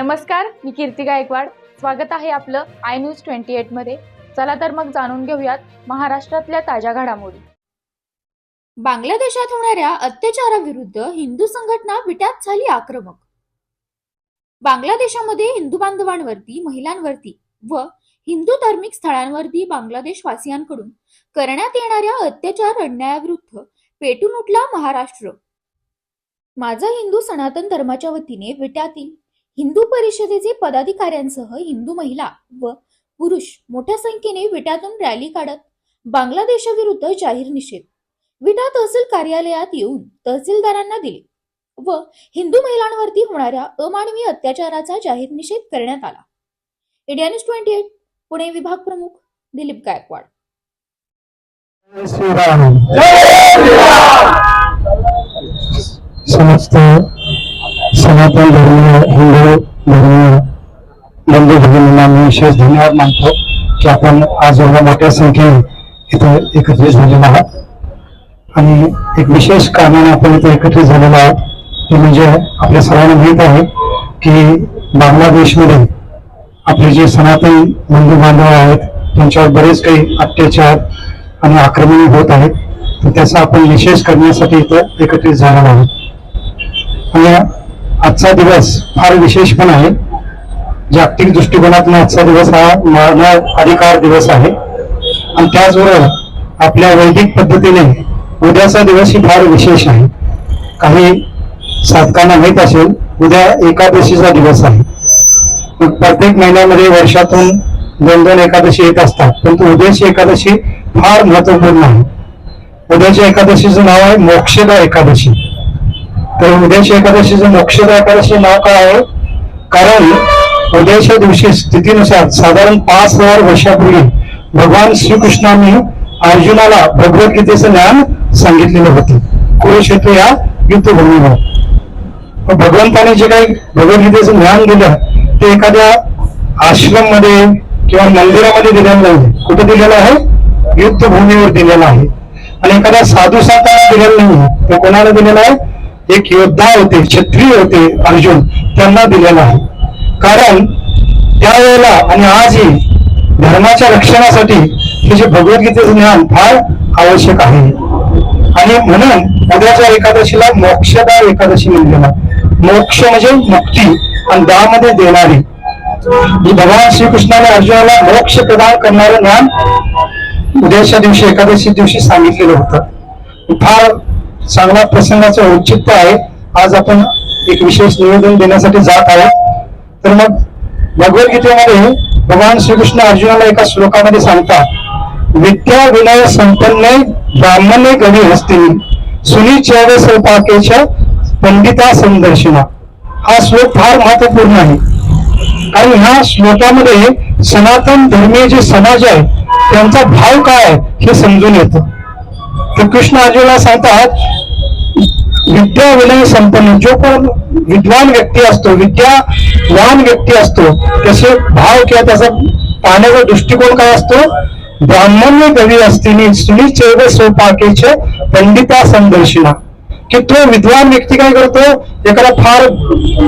नमस्कार मी कीर्ती गायकवाड. स्वागत आहे आपलं आय न्यूज ट्वेंटी एटमध्ये. चला तर मग जाणून घेऊयात महाराष्ट्रातल्या ताज्या घडामोडी. बांगलादेशात होणाऱ्या अत्याचाराविरुद्ध हिंदू संघटना विट्यात झाली आक्रमक. बांगलादेशामध्ये हिंदू बांधवांवरती महिलांवरती व हिंदू धार्मिक स्थळांवरती बांगलादेश वासियांकडून करण्यात येणाऱ्या अत्याचार अन्यायाविरुद्ध पेटून उठला महाराष्ट्र. माझा हिंदू सनातन धर्माच्या वतीने विट्यातील हिंदू परिषदेचे पदाधिकाऱ्यांसह हिंदू महिला व पुरुष मोठ्या संख्येने विट्यातून रॅली काढत बांगलादेशाविरुद्ध जाहीर निषेध. विटा तहसील कार्यालयात येऊन तहसीलदारांना दिले व हिंदू महिलांवरती होणाऱ्या अमानवी अत्याचाराचा जाहीर निषेध करण्यात आला. India news twenty eight Pune विभाग प्रमुख दिलीप गायकवाड. समस्त सनातन धर्मीय हिंदू धर्मीय बंधू भगिनींना मी विशेष धन्यवाद मानतो की आपण आज एवढ्या मोठ्या संख्येने इथं एकत्रित झालेलो आहात. आणि एक विशेष कारणाने आपण इथे एकत्रित झालेलो आहोत ते म्हणजे आपल्या सर्वांना माहीत आहे की बांगलादेशमध्ये आपले जे सनातन बंधू बांधव आहेत त्यांच्यावर बरेच काही अत्याचार आणि आक्रमणे होत आहेत. तर त्याचा आपण निषेध करण्यासाठी इथं एकत्रित झालेलो आहोत. आणि आजचा दिवस फार विशेष पण आहे. जागतिक दृष्टिकोनातून आजचा दिवस हा मानव अधिकार दिवस आहे. आणि त्याचबरोबर आपल्या वैदिक पद्धतीने उद्याचा दिवस ही फार विशेष आहे. काही साधकांना माहीत असेल उद्या एकादशीचा दिवस आहे. मग प्रत्येक महिन्यामध्ये वर्षातून दोन दोन एकादशी येत असतात. परंतु उद्याची एकादशी फार महत्त्वपूर्ण आहे. उद्याच्या एकादशीचं नाव आहे मोक्षदा एकादशी. तर उद्याच्या एकादशीचं मोक्षदा एकादशी नाव काय आहे? कारण उद्याच्या दिवशी स्थितीनुसार साधारण पाच हजार वर्षापूर्वी भगवान श्रीकृष्णांनी अर्जुनाला भगवद्गीतेचं ज्ञान सांगितलेलं होते. कुरुक्षेत्र या युद्धभूमीवर. भगवंताने जे काही भगवद्गीतेचं ज्ञान दिलं ते एखाद्या आश्रममध्ये किंवा मंदिरामध्ये दिलेलं नाही. कुठे दिलेलं आहे? युद्धभूमीवर दिलेलं आहे. आणि एखाद्या साधू संतांना दिलेलं नाही. ते कोणाला दिलेलं आहे? एक योद्धा होते क्षत्रिय होते अर्जुन त्यांना दिलेलं आहे. कारण त्यावेळेला आणि आजही धर्माच्या रक्षणासाठी हे जे भगवद्गीतेचं ज्ञान फार आवश्यक आहे. आणि म्हणून उद्याच्या एकादशीला मोक्षदार एकादशी म्हणलेला मोक्ष म्हणजे मुक्ती आणि दामध्ये देणारी. ही भगवान श्रीकृष्णाने अर्जुनाला मोक्ष प्रदान करणारं ज्ञान उद्याच्या दिवशी एकादशी दिवशी सांगितलेलं होतं. फार चांगला प्रसंगाचं औचित्य आहे. आज आपण एक विशेष निवेदन देण्यासाठी जात आहोत. तर मग भगवद्गीतेमध्ये भगवान श्रीकृष्ण अर्जुनाला एका श्लोकामध्ये सांगतात विद्या विनय संपन्ने ब्राह्मणे गवी हस्तिनी सुनी स्वपाकेच्या पंडिता संदर्शना. हा श्लोक फार महत्त्वपूर्ण आहे. कारण ह्या श्लोकामध्ये सनातन धर्मीय जे समाज आहे त्यांचा भाव काय आहे हे समजून येतं. तर कृष्ण अर्जुनाला सांगतात विद्या विनय संपन्न. जो पण विद्वान व्यक्ती असतो विद्यावान व्यक्ती असतो त्याचे भाव किंवा त्याचा पाहण्याचा दृष्टिकोन काय असतो? ब्राह्मण्य कवी असतील सुनिचैव सोपाकेचे पंडिता संदर्शिना की तो विद्वान व्यक्ती काय करतो? एखादा फार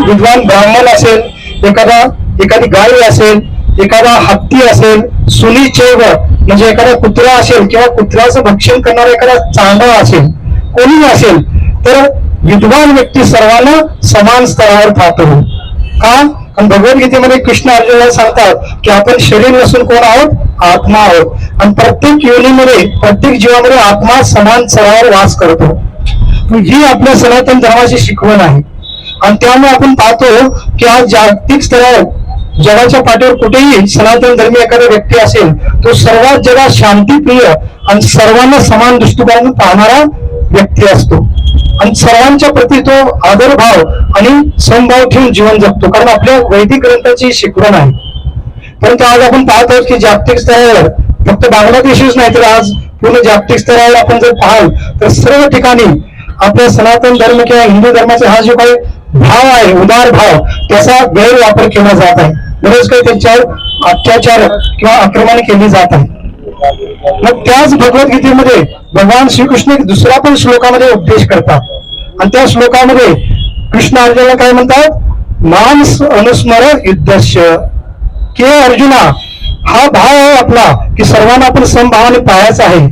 विद्वान ब्राह्मण असेल एखादा एखादी गाय असेल एखादा हत्ती असेल सुनिचैव म्हणजे एखादा कुत्रा असेल किंवा कुत्र्याचं भक्षण करणारा एखादा चांदा असेल कोणी असेल तर विद्वान व्यक्ती सर्वांना समान स्तरावर पाहतो. का? कारण भगवद्गीतेमध्ये कृष्ण अर्जुनाला सांगतात की आपण शरीर नसून कोण आहोत? आत्मा आहोत. आणि प्रत्येक योनीमध्ये प्रत्येक जीवामध्ये आत्मा समान स्तरावर वास करतो. ही आपल्या सनातन धर्माची शिकवण आहे. आणि त्यामुळे आपण पाहतो की आज जागतिक स्तरावर जगाच्या पाठीवर कुठेही सनातन धर्मी एखादा व्यक्ती असेल तो सर्वात जगात शांतीप्रिय आणि सर्वांना समान दृष्टिकोन पाहणारा व्यक्ती असतो. आणि सर्वांच्या प्रती तो आदरभाव आणि समभाव ठेवून जीवन जगतो. कारण आपल्या वैदिक ग्रंथाची शिकवण आहे. परंतु आज आपण पाहत आहोत की जागतिक स्तरावर फक्त बांगलादेशच नाही तर आज पूर्ण जागतिक स्तरावर आपण जर पाहाल तर सर्व ठिकाणी आपल्या सनातन धर्म किंवा हिंदू धर्माचा हा जो काही भाव आहे उदार भाव त्याचा गैरवापर केला जात आहे. बरेच काही त्यांच्यावर अत्याचार किंवा आक्रमण केली जात आहे. मग त्याच भगवद्गीतेमध्ये भगवान श्रीकृष्ण दुसऱ्या पण श्लोकामध्ये उपदेश करतात. आणि त्या श्लोकामध्ये कृष्ण अर्जुनाला काय म्हणतात? मांस अनुस्मर युद्धस्य. के अर्जुना हा भाव आहे आपला की सर्वांना आपण समभावाने पाहायचा आहे.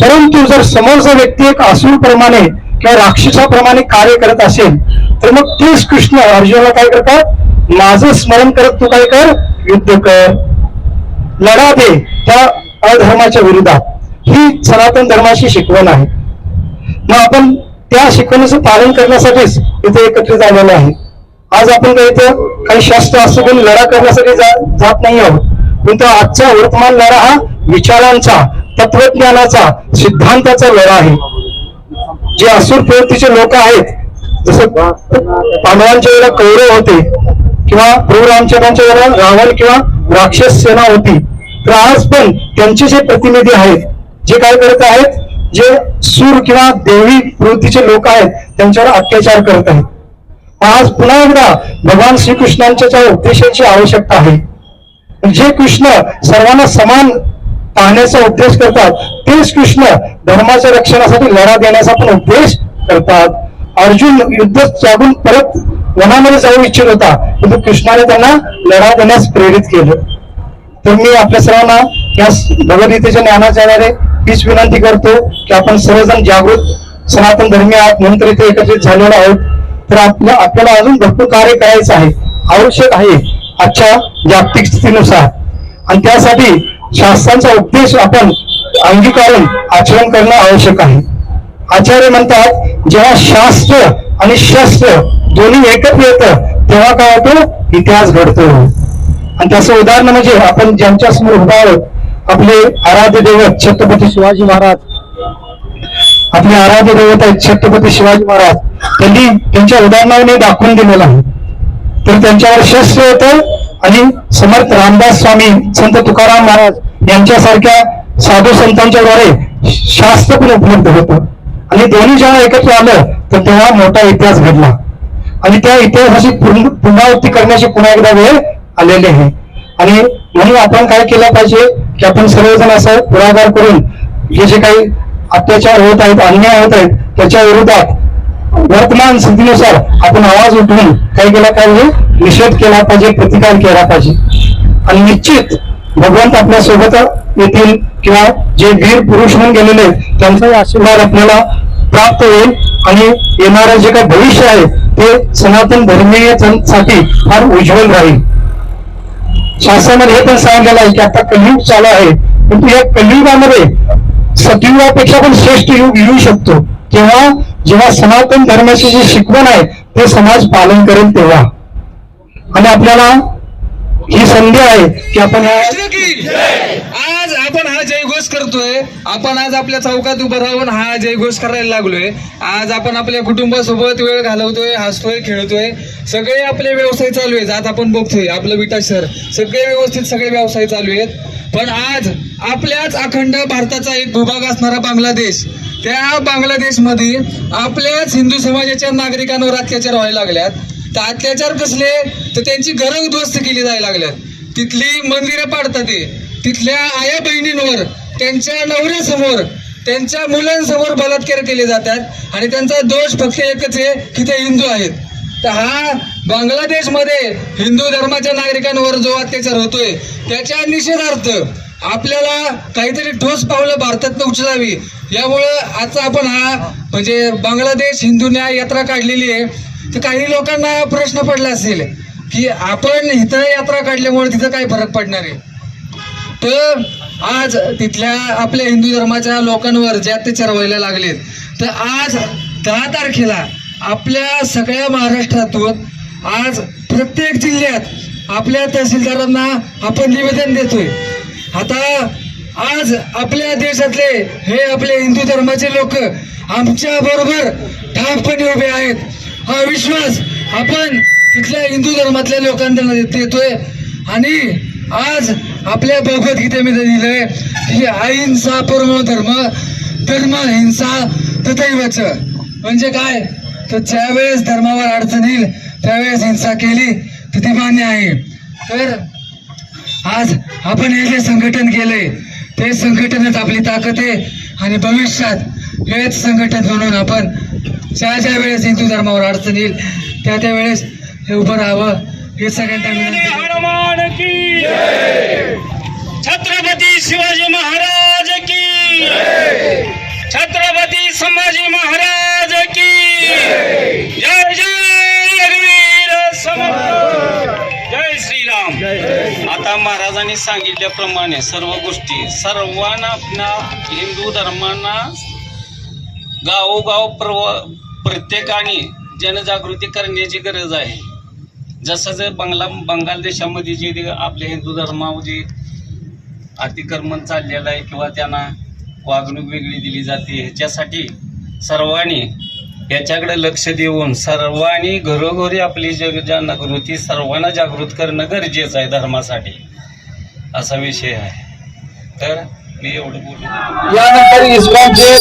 परंतु जर समोरचा व्यक्ती एक असूरप्रमाणे किंवा राक्षसाप्रमाणे कार्य करत असेल तर मग तेच कृष्ण अर्जुनाला काय करतात? माझं स्मरण करत तू काय कर? युद्ध कर. लढा दे. त्या अधर्माच्या विरोधात ही सनातन धर्माची शिकवण आहे. मग आपण त्या शिकवणीचं पालन करण्यासाठीच इथे एकत्रित आलेलो आहे. आज आपण काही इथं काही शस्त्र असतो कोणी लढा करण्यासाठी जा- जात नाही आहोत. पण आजचा वर्तमान लढा हा विचारांचा तत्वज्ञानाचा सिद्धांताचा लढा आहे. जे असुर प्रवृत्तीचे लोक आहेत जसं पांडवांच्या वेळेला कौरव होते किंवा प्रभू रामचंद्रांच्या वेळेला रावण किंवा राक्षस सेना होती. तर आज पण त्यांचे जे प्रतिनिधी आहेत. जे काय करत आहेत जे सूर किंवा देवी प्रवृत्तीचे लोक आहेत त्यांच्यावर अत्याचार करत आहेत. आज पुन्हा एकदा भगवान श्रीकृष्णांच्या ज्या उपदेशाची आवश्यकता आहे जे कृष्ण सर्वांना समान पाहण्याचा उद्देश करतात तेच कृष्ण धर्माच्या रक्षणासाठी लढा देण्याचा पण उद्देश करतात. अर्जुन युद्ध त्यागून परत वनामध्ये जाऊ इच्छित होता परंतु कृष्णाने त्यांना लढा देण्यास प्रेरित केलं. तर मी आपल्या सर्वांना या भगवद्गीतेच्या ज्ञानाच्या आधारे हीच विनंती करतो की आपण सर्वजण जागृत सनातन धर्मी आहात म्हणून तर इथे एकत्रित झालेलो आहोत. तर आपल्या आपल्याला अजून भरपूर कार्य करायचं आहे आवश्यक आहे आजच्या जागतिक स्थितीनुसार. आणि त्यासाठी शास्त्रांचा उपदेश आपण अंगीकारून आचरण करणं आवश्यक आहे. आचार्य म्हणतात जेव्हा शास्त्र आणि शस्त्र दोन्ही एकत्र येतं तेव्हा काय होतो? इतिहास घडतो. आणि त्याचं उदाहरण म्हणजे आपण ज्यांच्या समोर उभा आहोत आपले आराध्य दैवत छत्रपती शिवाजी महाराज. आपले आराध्य दैवत आहेत छत्रपती शिवाजी महाराज. त्यांनी त्यांच्या उदाहरणाने दाखवून दिलेलं आहे. तर त्यांच्यावर शस्त्र होतं आणि समर्थ रामदास स्वामी संत तुकाराम महाराज यांच्यासारख्या साधू संतांच्या द्वारे शास्त्र पण उपलब्ध होतं. आणि दोन्ही जेव्हा एकत्र आलं तर तेव्हा मोठा इतिहास घडला. आणि त्या इतिहासाची पुनरावृत्ती करण्याची पुन्हा एकदा वेळ आलेले आहे. आणि म्हणून आपण काय केलं पाहिजे की आपण सर्वजण असं पुढाकार करून हे जे काही अत्याचार होत आहेत अन्याय होत आहेत त्याच्या विरोधात वर्तमान स्थितीनुसार आपण आवाज उठवून काय केला पाहिजे? निषेध केला पाहिजे प्रतिकार केला पाहिजे. आणि निश्चित भगवंत आपल्यासोबत येतील किंवा जे वीर पुरुष म्हणून गेलेले आहेत, त्यांचाही आशीर्वाद आपल्याला प्राप्त होईल. आणि येणारं जे काही भविष्य आहे ते सनातन धर्मीयांसाठी फार उज्ज्वल राहील. शासनामध्ये हे पण सांगितलेलं आहे की आता कलियुग चालू आहे. परंतु या कलियुगामध्ये सतयुगापेक्षा पण श्रेष्ठ युग येऊ शकतो. तेव्हा जेव्हा सनातन धर्माची जी शिकवण आहे ते समाज पालन करेल तेव्हा. आणि आपल्याला ही संधी आहे की आपण या आपण हा जयघोष करतोय. आपण आज आपल्या चौकात उभं राहून हा जयघोष करायला लागलोय. आज आपण आपल्या कुटुंबासोबत वेळ घालवतोय हसतोय खेळतोय. सगळे आपले व्यवसाय चालू आहेत. आज आपण बघतोय. आपलं विटा शहर सगळे व्यवस्थित सगळे व्यवसाय चालू आहेत. पण आज आपल्याच अखंड भारताचा एक भूभाग असणारा बांगलादेश. त्या बांगलादेशमध्ये आपल्याच हिंदू समाजाच्या नागरिकांवर अत्याचार व्हायला लागल्यात. तर अत्याचार कसले? तर त्यांची घरं उद्ध्वस्त केली जायला लागल्यात. तिथली मंदिरं पाडतात ते. तिथल्या आया बहिणींवर त्यांच्या नवऱ्यासमोर त्यांच्या मुलांसमोर बलात्कार केले जातात आणि त्यांचा दोष फक्त एकच आहे की ते हिंदू आहेत. तर हा बांगलादेशमध्ये हिंदू धर्माच्या नागरिकांवर जो अत्याचार होतोय त्याच्या निषेधार्थ आपल्याला काहीतरी ठोस पावलं भारतातनं उचलावी. यामुळं आजचा आपण हा म्हणजे बांगलादेश हिंदू न्याय यात्रा काढलेली आहे. तर काही लोकांना प्रश्न पडला असेल की आपण इथं यात्रा काढल्यामुळे तिथं काय फरक पडणार आहे? तर आज तिथल्या आपल्या हिंदू धर्माच्या लोकांवर जे अत्याचार व्हायला लागलेत तर आज दहा तारखेला आपल्या सगळ्या महाराष्ट्रातून आज प्रत्येक जिल्ह्यात आपल्या तहसीलदारांना आपण निवेदन देतोय. आता आज आपल्या देशातले हे आपले हिंदू धर्माचे लोक आमच्या बरोबर ठामपणे उभे आहेत. हा विश्वास आपण तिथल्या हिंदू धर्मातल्या लोकांना देतोय. आणि आज आपल्या भगवद्गीतेमध्ये दिलंय की अहिंसा परमो धर्म धर्म हिंसा तथैवच. म्हणजे काय? तर ज्यावेळेस धर्मावर अडचण येईल त्यावेळेस हिंसा केली तर ती मान्य आहे. तर आज आपण हे जे संघटन केलंय ते संघटनच आपली ताकद आहे आणि भविष्यात हेच संघटन म्हणून आपण ज्या ज्या वेळेस हिंदू धर्मावर अडचण येईल त्या त्या वेळेस हे उभं राहावं. हे सगळ्यांना. हनुमान की छत्रपती शिवाजी महाराज की छत्रपती संभाजी महाराज की जय. जय रघुवीर समर्थ. जय श्रीराम. आता महाराजांनी सांगितल्याप्रमाणे सर्व गोष्टी सर्वांना आपल्या हिंदू धर्मांना गावोगाव प्रव प्रत्येकाने जनजागृती करण्याची गरज आहे. जसं जे बंगला बंगाल देशामध्ये जे आपले हिंदू धर्मामध्ये अतिक्रमण चाललेलं आहे किंवा त्यांना वागणूक वेगळी दिली जाते ह्याच्यासाठी सर्वांनी याच्याकडे लक्ष देऊन सर्वांनी घरोघरी आपली जग जनजागृती सर्वांना जागृत करणं गरजेचं आहे धर्मासाठी. असा विषय आहे. तर मी एवढं बोलू यानंतर इस्कॉनचे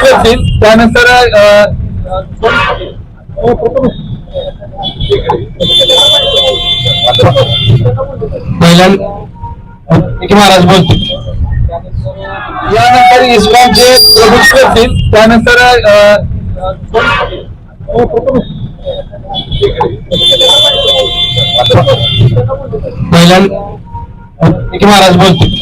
करतील त्यानंतर महाराज बोलतील. यानंतर इस्कॉनचे प्रवेश करतील त्यानंतर पहिल्यांदा महाराज बोलतील.